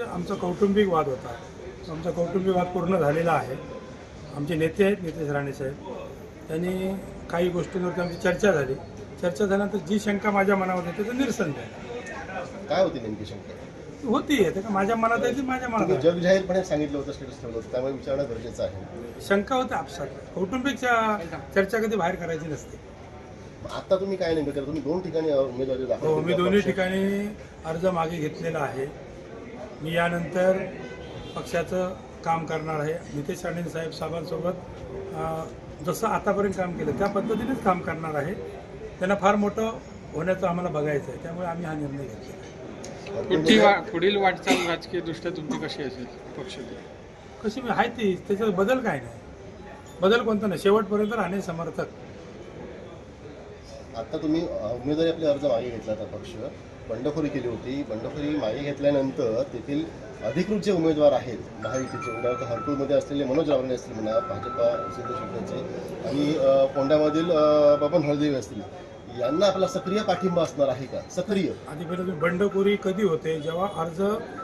आमचा कौटुंबिक वाद होता. आमचा कौटुंबिक वाद पूर्ण झालेला आहे. आमचे नेते आहेत नितेश राणे साहेब त्यांनी काही गोष्टींवरती आमची चर्चा झाली. चर्चा झाल्यानंतर जी शंका माझ्या मनावर होती त्याचं निरसन झालं. काय होती नेमकी शंका? होती ते का माझ्या मनात आहे ती माझ्या मनात तुम्ही आहे. जग जाहीरपणे सांगितलं होतं स्टेटस ठेवलं होतं त्यामुळे विचारणं गरजेचं आहे. शंका होती आपसात. कौटुंबिक चा- चर्चा कधी बाहेर करायची नसते. मग आता तुम्ही काय नेमकं केलं? तुम्ही दोन ठिकाणी अ, उमेदवारी हो मी आहे. दोन्ही ठिकाणी अर्ज मागे घेतलेला आहे. मी यानंतर पक्षाचं काम करणार आहे. नितेश राणे साहेब साहेबांसोबत अं, जसं आतापर्यंत काम केलं त्या पद्धतीनेच काम करणार आहे. त्यांना फार मोठं होण्याचं आम्हाला बघायचं आहे. त्यामुळे आम्ही हा निर्णय घेतला पुढची वा पुढील वाटचाल राजकीय दृष्ट्या तुमची कशी असेल पक्षाची? कशी मी आहे ती. त्याच्यात बदल काय नाही. बदल कोणता नाही. शेवटपर्यंत राहणे समर्थक. आता तुम्ही उमेदवारी आपले अर्ज मागे घेतला होता पक्ष. बंडखोरी केली होती. बंडखोरी मागे घेतल्यानंतर तेथील अधिकृत जे उमेदवार आहेत महायुतीचे उदाहरणार्थ हरकुळमध्ये असलेले मनोज रावणे असतील म्हणा भाजपा सिद्ध शिवसेनेचे आणि कोंडामधील बबन हळदेवी असतील यांना आपला सक्रिय पाठिंबा असणार आहे का? सक्रिय. आधी पहिलं तुम्ही बंडखोरी कधी होते? जेव्हा अर्ज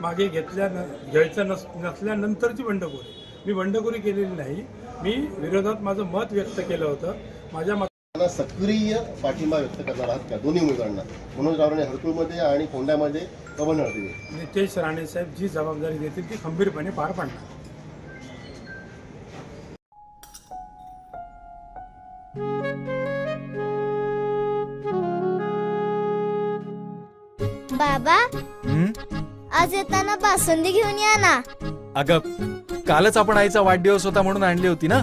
मागे घेतल्या घ्यायचा नस नसल्यानंतरची बंडखोरी. मी बंडखोरी केलेली नाही. मी विरोधात माझं मत व्यक्त केलं होतं. माझ्या त्यांना सक्रिय पाठिंबा व्यक्त करणार आहात का दोन्ही उमेदवारांना. मनोज रावणे हरकुळमध्ये आणि फोंड्यामध्ये बबन हळदेवी नितेश राणे साहेब जी जबाबदारी देतील ती खंबीरपणे पार पाडणार. बाबा हं? आज येताना बासुंदी घेऊन या ना. अगं कालच आपण आईचा वाढदिवस होता म्हणून आणली होती ना?